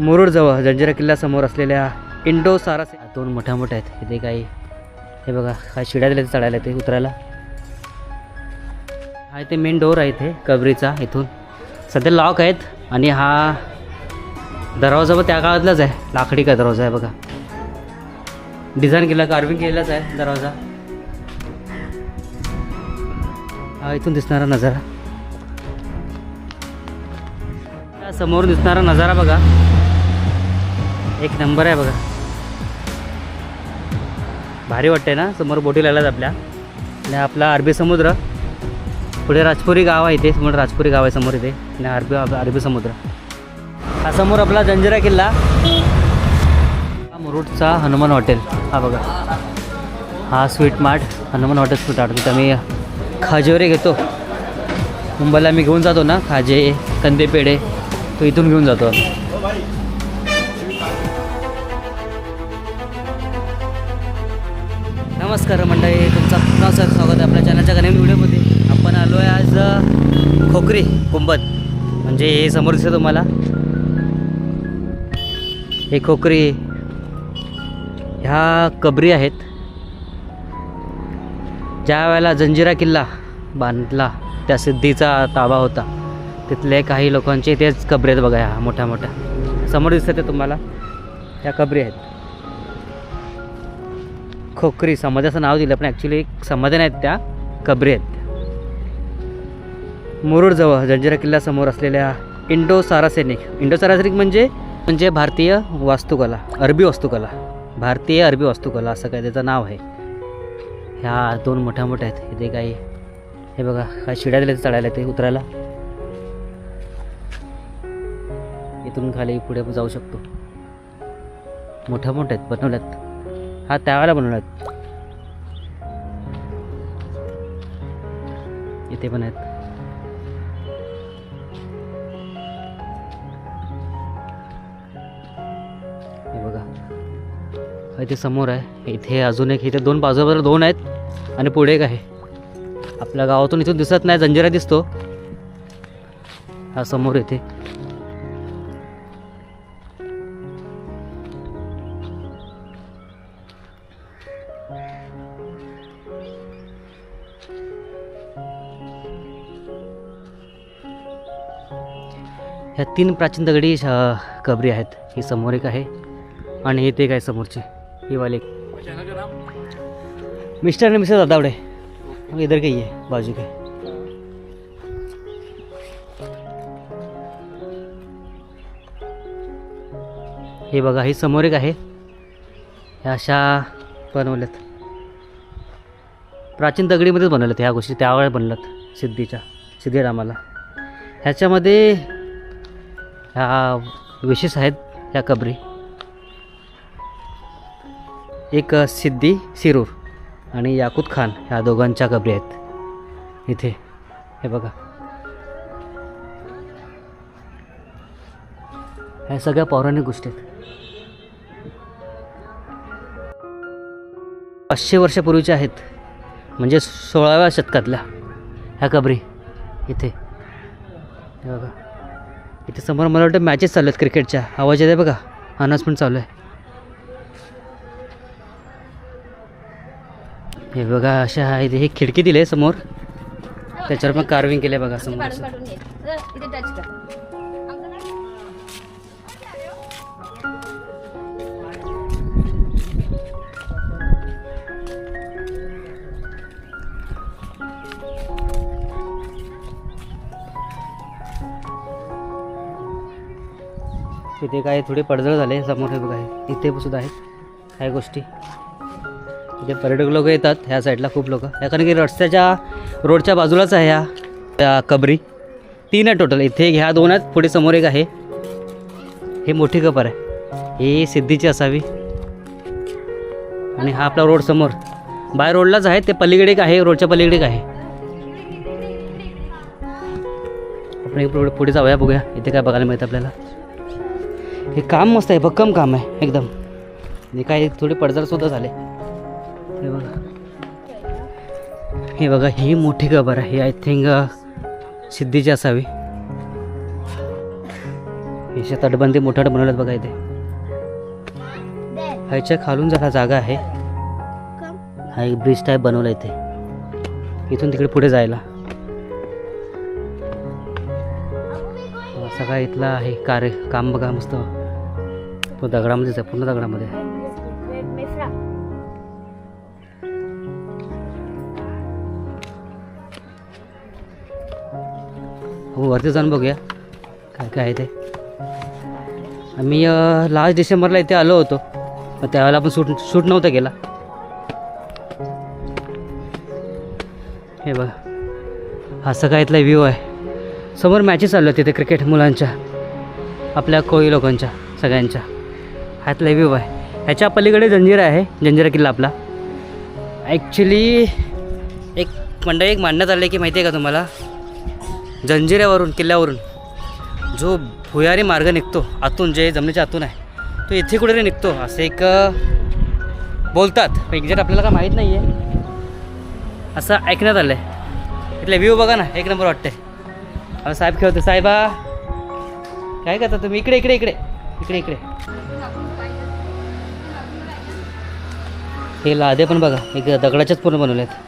मुरुडजवळ जंजिरा किल्ल्यासमोर असलेल्या इंडो सारा दोन मोठ्या मोठ्या आहेत. इथे काही हे बघा काय शिड्या दिल्या चढायला येते उतरायला. हा इथे मेन डोर आहे इथे कबरीचा इथून. सध्या लॉक आहेत आणि हा दरवाजा पण त्या काळातलाच आहे. लाकडी का दरवाजा आहे बघा. डिझाईन केला कार्विंग केलेलाच आहे दरवाजा. हा इथून दिसणारा नजारा. समोर दिसणारा नजारा बघा. एक नंबर आहे बघा. भारी वाटते ना? समोर बोटी लागल्यात आपल्या. आणि आपला अरबी समुद्र. पुढे राजपुरी गाव आहे इथे. समोर राजपुरी गाव आहे समोर इथे. आणि अरबी अरबी समुद्र. हा समोर आपला जंजिरा किल्ला. हा मुरुडचा हनुमान हॉटेल. हा बघा. हा sweet mart. Hanuman hotel sweet mart. तिथं मी खाजेवर घेतो. मुंबईला मी घेऊन जातो ना? खाजे कंदे पेढे तो इथून घेऊन जातो नमस्कार मंडळी तुमचा पुन्हा सर स्वागत आहे आपल्या चॅनलच्या गणेश व्हिडिओमध्ये. आपण आलो आहे आज खोकरी कुंभद. म्हणजे हे समोर दिसतं तुम्हाला. हे खोकरी ह्या कबरी आहेत. ज्या वेळेला जंजिरा किल्ला बांधला त्या सिद्धीचा ताबा होता. तिथले काही लोकांचे तेच कबरी आहेत बघा ह्या मोठ्या मोठ्या समोर दिसतं ते तुम्हाला. ह्या कबरी आहेत. खोकरी समाजाचं नाव दिलं पण ॲक्च्युली एक समाधी नाहीत त्या कबरी आहेत. मुरुडजवळ जंजिरा किल्ल्यासमोर असलेल्या इंडो सारासैनिक इंडो सारासैनिक म्हणजे म्हणजे भारतीय वास्तुकला अरबी वास्तुकला. भारतीय अरबी वास्तुकला असं काय त्याचं नाव आहे. ह्या दोन मोठ्या मोठ्या आहेत. इथे काही हे बघा काय शिड्या दिल्या चढायला ते उतरायला. इथून खाली पुढे जाऊ शकतो. मोठ्या मोठ्या आहेत बनवल्यात. हा त्यावेळेला बनवल्यात इथे पण आहेत. हे बघा. इथे समोर आहे. इथे अजून एक इथे दोन बाजूबाजूला दोन आहेत आणि पुढे एक आहे. आपल्या गावातून इथून दिसत नाही जंजिरा दिसतो. हा समोर इथे. ह्या तीन प्राचीन दगडी कबरी आहेत. ही समोर एक आहे आणि हे एक आहे समोरची. ही वाले एक. मिस्टर आणि मिसेस दादावडे इधर काही आहे बाजू काही हे बघा ही समोर एक आहे. ह्या अशा बनवल्यात. प्राचीन दगडीमध्येच बनवल्यात ह्या गोष्टी त्यावेळेस बनल्यात सिद्धीच्या सिद्धीरामाला. ह्याच्यामध्ये ह्या विशेष आहेत ह्या कबरी. एक सिद्धी सिरूर आणि याकूत खान ह्या दोघांच्या कबरी आहेत. इथे हे बघा. ह्या सगळ्या पौराणिक गोष्टी आहेत. पाचशे वर्षापूर्वीच्या आहेत. म्हणजे सोळाव्या शतकातल्या ह्या कबरी. इथे हे बघा. इथे समोर मला वाटतं मॅचेस चालू आहेत क्रिकेटच्या आवाज येत आहे बघा अनाउन्समेंट चालू आहे. हे बघा अशा आहे हे खिडकी दिली आहे समोर. त्याच्यावर पण कार्विंग केलं आहे बघा समोर तिथे काय थोडे पडझड झाले समोर हे बघा इथे सुद्धा आहेत. काही गोष्टी. इथे पर्यटक लोक येतात ह्या साईडला खूप लोक. या कारण की रस्त्याच्या रोडच्या बाजूलाच आहे ह्या त्या कबरी. तीन आहे टोटल इथे ह्या दोन आहेत पुढे समोर एक आहे. हे मोठी कबर आहे. ही सिद्धीची असावी. आणि हा आपला रोड समोर. बाय रोडलाच आहे ते पलीकडे एक आहे रोडच्या पलीकडे एक आहे. आपण पुढे जाऊया बघूया. इथे काय बघायला मिळतं आपल्याला. हे काम मस्त आहे भक्कम काम आहे एकदम. आणि काय थोडे पडझडसुद्धा झाले. हे बघा. हे बघा ही मोठी कबर आहे. आय थिंक सिद्धीची असावी. याच्या तटबंदी मोठ्या बनवल्यात बघा इथे. ह्याच्या खालून जरा जागा आहे. हा एक ब्रिज टाईप बनवला इथे. इथून तिकडे पुढे जायला. सगळा इथला आहे कार्य काम बघा मस्त. तो दगडामध्येच आहे पूर्ण दगडामध्ये. हो वरती जाऊन बघूया काय काय आहे ते. आम्ही लास्ट डिसेंबरला इथे आलो होतो. मग त्यावेळेला आपण सूट सूट नव्हता केला. हे बघा. असं काय इथला व्ह्यू आहे. समोर मॅचेस चालू आहेत तिथे क्रिकेट मुलांच्या. आपल्या कोळी लोकांच्या सगळ्यांच्या. ह्यातला व्ह्यू आहे. ह्याच्या पलीकडे जंजिरा आहे जंजिरा किल्ला आपला. ॲक्च्युली एक मंडळी एक मांडण्यात आलं आहे की माहिती आहे का तुम्हाला? जंजिऱ्यावरून किल्ल्यावरून जो भुयारी मार्ग निघतो आतून जे जमिनीच्या आतून आहे तो इथे कुठेतरी निघतो. असं एक बोलतात. एक्झॅक्ट आपल्याला काय माहीत नाही आहे असं ऐकण्यात आलं आहे इथले व्ह्यू बघा ना एक नंबर वाटते साहेब खेळतो. साहेबा काय करता तुम्ही? इकडे इकडे इकडे. इकडे इकडे. हे लादे पण बघा. एक दगडाच्याच पूर्ण बनवले आहेत.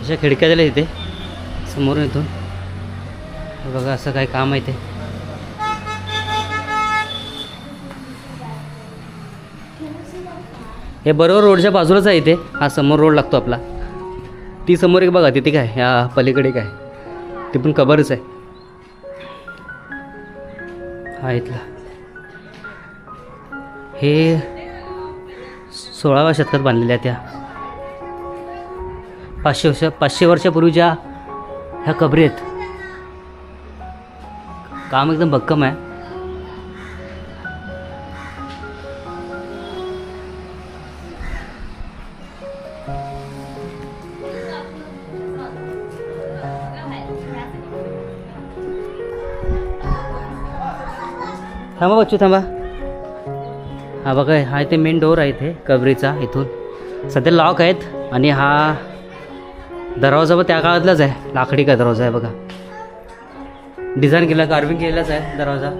अशा खिडक्या दिल्या इथे. समोरून इथून. बघा असं काय काम आहे ते हे बरोबर रोडच्या बाजूलाच आहे इथे. हा समोर रोड लागतो आपला. ती समोर एक बघा तिथे काय या पलीकडे काय. ती पण कबरच आहे. हा इथला. हे सोळाव्या शतकात बांधलेल्या त्या. पाचशे वर्ष पाचशे वर्षापूर्वीच्या ह्या कबरी आहेत काम एकदम भक्कम आहे. थांबा बच्चू थांबा. हा बघा हा इथे मेन डोर आहे इथे कबरीचा इथून. सध्या लॉक आहेत आणि हा दरवाजा त्या काळातलाच आहे. लाकडी का दरवाजा आहे बघा. डिझाईन केला कार्विंग केलाच आहे दरवाजा.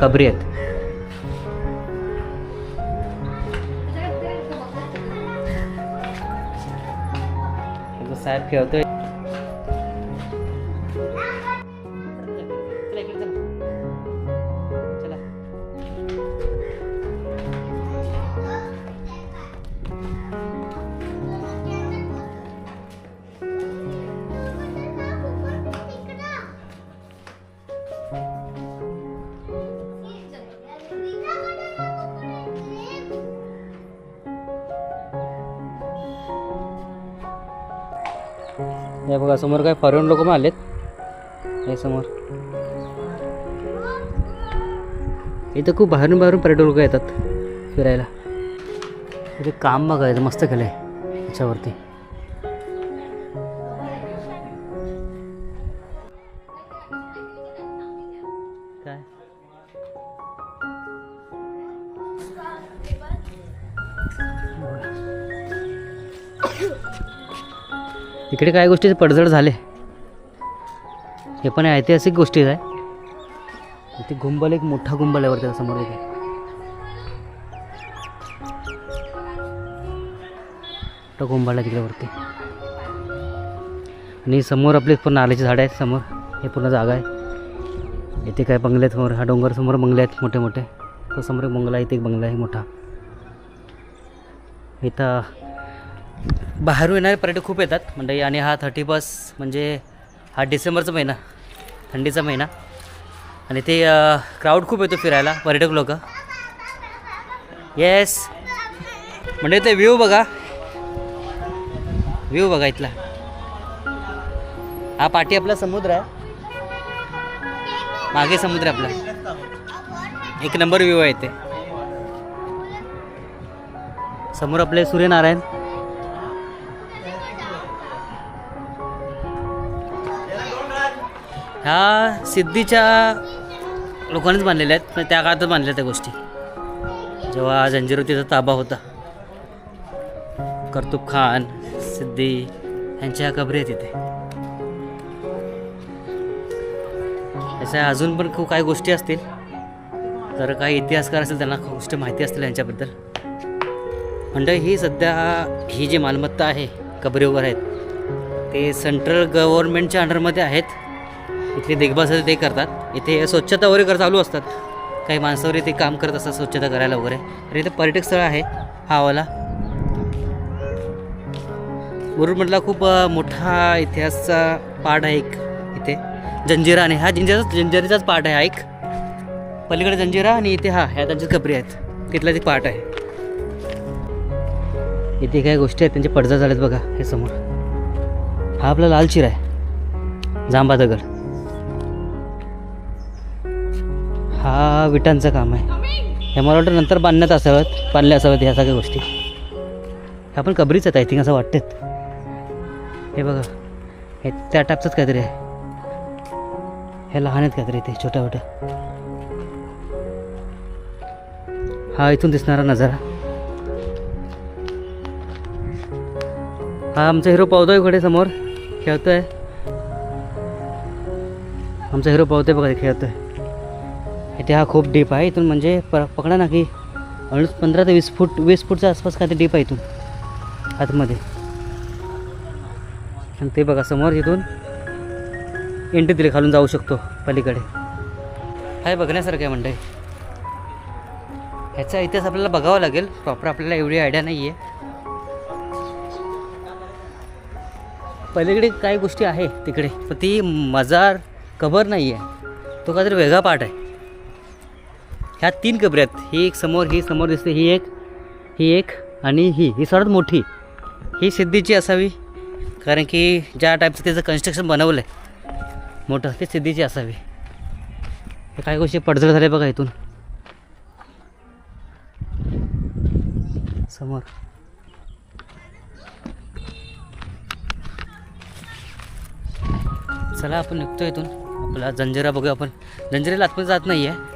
कबरी आहेत. साहेब खेळतोय. हे बघा समोर काय फॉरेन लोक पण आलेत. हे समोर. इथं खूप बाहेरून बाहेरून पर्यटक लोक येतात फिरायला. इथे काम बघायचं मस्त केलं आहे याच्यावरती. इकडे काय गोष्टीचे पडझड झाले? हे पण ऐतिहासिक गोष्टी आहे ते गुंबल एक मोठा गुंबल आहे त्याला समोर इथे. मोठा गुंबल आहे तिकडेवरती आणि समोर आपले पूर्ण नाल्याची झाडं आहेत समोर. हे पूर्ण जागा आहे. इथे काय बंगले आहेत समोर. हा डोंगर समोर बंगले आहेत मोठे मोठे. तो समोर एक बंगला आहे इथे एक बंगला आहे मोठा. इथं बाहेरून येणारे पर्यटक खूप येतात म्हणजे आणि हा थर्टी बस म्हणजे हा डिसेंबरचा महिना थंडीचा महिना. आणि ते क्राऊड खूप येतो फिरायला पर्यटक लोक. येस म्हणजे ते व्ह्यू बघा. व्ह्यू बघा इथला. हा पाठी आपला समुद्र आहे. मागे समुद्र आहे आपला. एक नंबर व्ह्यू आहे इथे. समोर आपले सूर्यनारायण. ह्या सिद्धीच्या लोकांनीच बांधलेल्या आहेत पण त्या काळातच बांधल्या त्या गोष्टी. जेव्हा जंजिरोतीचा ताबा होता कर्तुब खान सिद्धी यांच्या कबरी आहेत तिथे. त्याच्या अजून पण खूप काही गोष्टी असतील. जर काही इतिहासकार असेल त्यांना गोष्टी माहिती असतील यांच्याबद्दल. म्हणजे ही सध्या ही जी मालमत्ता आहे कबरीवर आहेत ते सेंट्रल गव्हर्नमेंटच्या अंडरमध्ये आहेत. इथली देखभाल सध्या ते करतात. इथे स्वच्छता वगैरे कर चालू असतात. काही माणसं वगैरे ते काम करत असतात स्वच्छता करायला वगैरे. तर इथे पर्यटक स्थळ आहे हा वाला. मुरुड म्हटला खूप मोठा इतिहासचा पार्ट आहे एक इथे. जंजिरा आणि हा जंजिराचा जंजिराचाच पार्ट आहे हा एक. पलीकडे जंजिरा आणि इथे हा ह्या त्यांच्या कपरी आहेत. तिथला ते पार्ट आहे. इथे काही गोष्टी आहेत त्यांचे पडदा झालेत बघा हे समोर. हा आपला लालचिरा आहे. जांबा दगड हा विटांचं काम आहे. हे मला वाटतं नंतर बांधण्यात असाव्यात बांधल्या असाव्यात ह्या सगळ्या गोष्टी. ह्या पण कबरीच आहेत आय थिंक असं वाटतात. हे बघा हे त्या टाईपचंच काहीतरी आहे. हे लहान आहेत काहीतरी ते छोट्या मोठ्या हा इथून दिसणारा नजारा. हा आमचा हिरो पावतोयकडे समोर खेळतोय. आमचा हिरो पावतोय बघा खेळतोय. इथे हा खूप डीप आहे. इथून म्हणजे प पकडा ना की ऑलमोस्ट पंधरा ते वीस फूट वीस फूटच्या आसपास काहीतरी डीप आहे इथून. आतमध्ये. आणि ते बघा समोर इथून एंट्री तिथे खालून जाऊ शकतो पलीकडे. काय बघण्यासारखं आहे म्हणजे. ह्याचा इतिहास आपल्याला बघावा लागेल. प्रॉपर आपल्याला एवढी आयडिया नाही आहे पलीकडे काही गोष्टी आहे तिकडे पण ती मजार कबर नाही आहे तो काहीतरी वेगळा पार्ट आहे. ह्या तीन कबरी आहेत ही एक समोर ही समोर दिसते ही एक ही एक आणि ही. ही सर्वात मोठी. ही सिद्धीची असावी कारण की ज्या टाईपचं त्याचं कन्स्ट्रक्शन बनवलं आहे मोठं ते सिद्धीची असावी. हे काही गोष्टी पडझड झाल्या बघा इथून. समोर. चला आपण निघतो इथून. आपला जंजिरा बघूया आपण. जंजिरेला आतमध्ये जात नाही आहे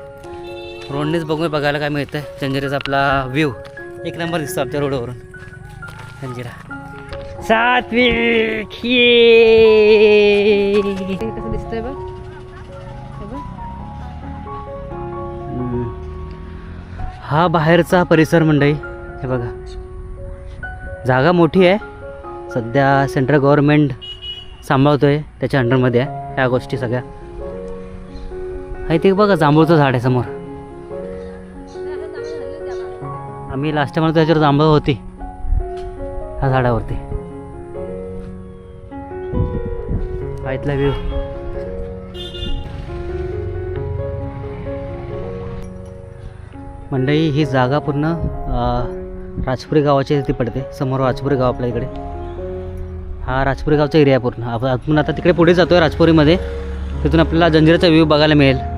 रोडनेच बघून बघायला काय मिळतं जंजिराचा आपला व्ह्यू एक नंबर दिसतो आपल्या रोडवरून जंजिरा. सात्विक कसं दिसतंय बघ हा बाहेरचा परिसर मंडळी हे बघा. जागा मोठी आहे. सध्या सेंट्रल गव्हर्नमेंट सांभाळतोय. त्याच्या अंडरमध्ये आहे. ह्या गोष्टी सगळ्या. हा ते बघा जांभूळचं झाड आहे समोर. आम्ही लास्ट टाइम त्याच्यावर जांभळ होती. ह्या झाडावरती. हा इथला व्ह्यू मंडळी ही जागा पूर्ण राजपुरी गावाची ती पडते. समोर राजपुरी गाव आपल्या इकडे. हा राजपुरी गावचा एरिया पूर्ण. आपण आता तिकडे पुढे जातोय राजपुरीमध्ये. तिथून आपल्याला जंजिराचा व्ह्यू बघायला मिळेल.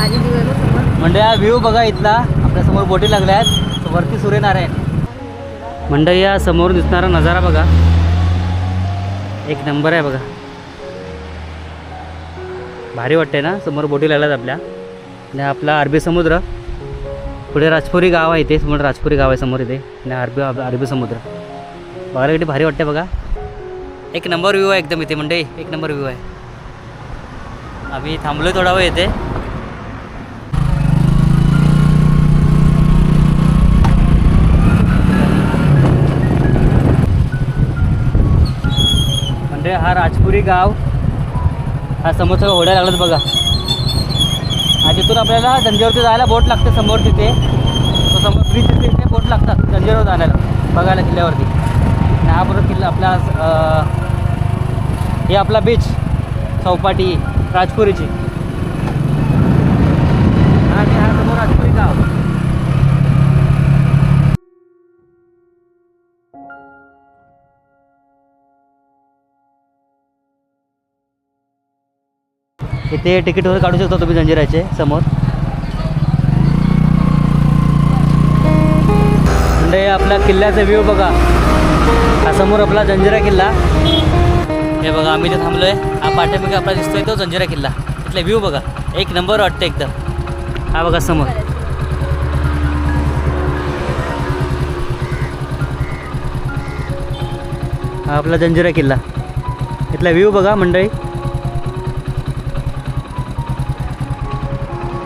मंडळी म्हणजे हा व्ह्यू बघा इथला. आपल्यासमोर बोटी लागल्या आहेत. वरती सूर्यनारायण मंडळी या समोर दिसणारा नजारा बघा. एक नंबर आहे बघा. भारी वाटते ना? समोर बोटी लागल्यात आपल्या. आणि आपला अरबी समुद्र. पुढे राजपुरी गाव आहे इथे. समोर राजपुरी गाव आहे समोर इथे. आणि अरबी अरबी समुद्र. बघायला किती भारी वाटते बघा. एक नंबर व्ह्यू आहे एकदम इथे म्हणजे एक नंबर व्ह्यू आहे. आम्ही थांबलो थोडा वेळ इथे. हा राजपुरी गाव. हा समोरचा होड्या लागलात बघा. हा तिथून आपल्याला जंजिरावरती जायला बोट लागते समोर तिथे. तो समोर ब्रिज तिथे बोट लागतात जंजिरावर जाण्याला बघायला किल्ल्यावरती. आणि हा बरोबर किल्ला आपला हे आपला बीच चौपाटी राजपुरीची. इथे तिकीट वगैरे काढू शकता तुम्ही जंजिराचे समोर. म्हणजे आपल्या किल्ल्याचा व्ह्यू बघा. हा समोर आपला जंजिरा किल्ला. हे बघा आम्ही इथे थांबलोय. हा पाठ्यापैकी आपला दिसतोय तो जंजिरा किल्ला. इथला व्ह्यू बघा. एक नंबर वाटतं एकदम. हा बघा समोर. हा आपला जंजिरा किल्ला. इथला व्ह्यू बघा मंडळी.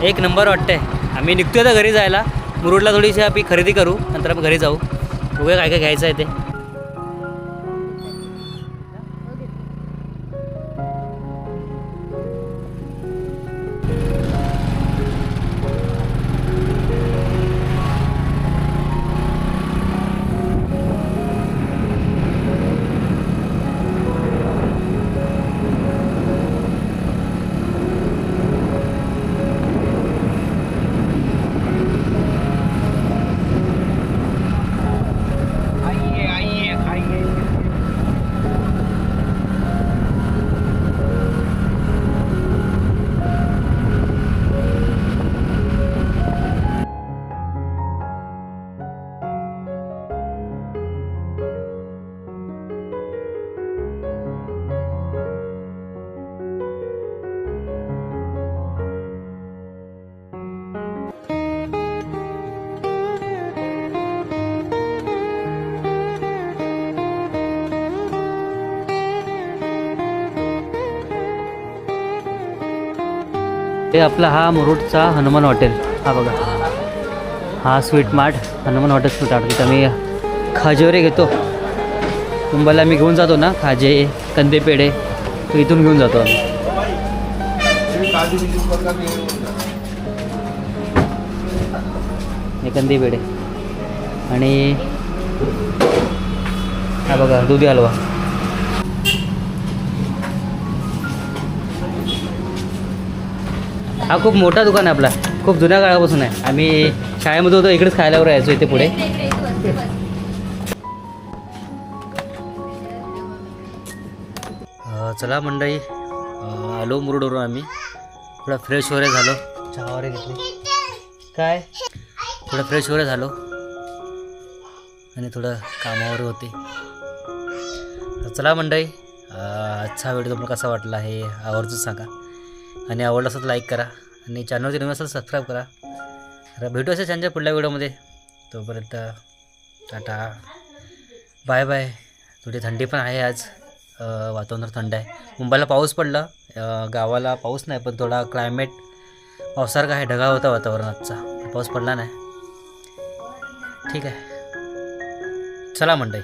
एक नंबर वाटतंय. आम्ही निघतोय तर घरी जायला. मुरुडला थोडीशी आम्ही खरेदी करू नंतर आपण घरी जाऊ. बघूया काय काय घ्यायचं आहे ते. हे आपला हा मुरुडचा हनुमान हॉटेल. हा बघा. हा sweet mart Hanuman hotel sweet mart. तिथं मी खाजेवरे घेतो. मुंबईला मी घेऊन जातो ना खाजे कंदे पेढे तो इथून घेऊन जातो आम्ही. हे कंदी पेढे. आणि हा बघा दुधी हलवा. हा खूप मोठा दुकान आहे आपला. खूप जुन्या काळापासून आहे. आम्ही शाळेमध्ये होतो इकडेच खायला यायचो इथे पुढे. चला मंडळी आलो मुरुडवरून आम्ही. थोडा फ्रेश वगैरे झालो. चहा वगैरे घेतली. काय? थोडं फ्रेश वगैरे झालो. आणि थोडं कामावर होते. चला मंडळी अच्छा आजचा व्हिडिओ तुम्हाला कसा वाटला हे आवर्जून सांगा. आणि आवडलं असं लाईक करा. आणि चॅनलवरती नवीन असेल सबस्क्राईब करा. तर भेटू असेल छानच्या पुढल्या व्हिडिओमध्ये. तोपर्यंत टाटा. Bye bye. थोडी थंडी पण आहे आज. वातावरण थंड आहे. मुंबईला पाऊस पडला. गावाला पाऊस नाही पण थोडा क्लायमेट पावसासारखा आहे. ढगाळ होता वातावरणाचा पाऊस पडला नाही. ठीक आहे. चला मंडई.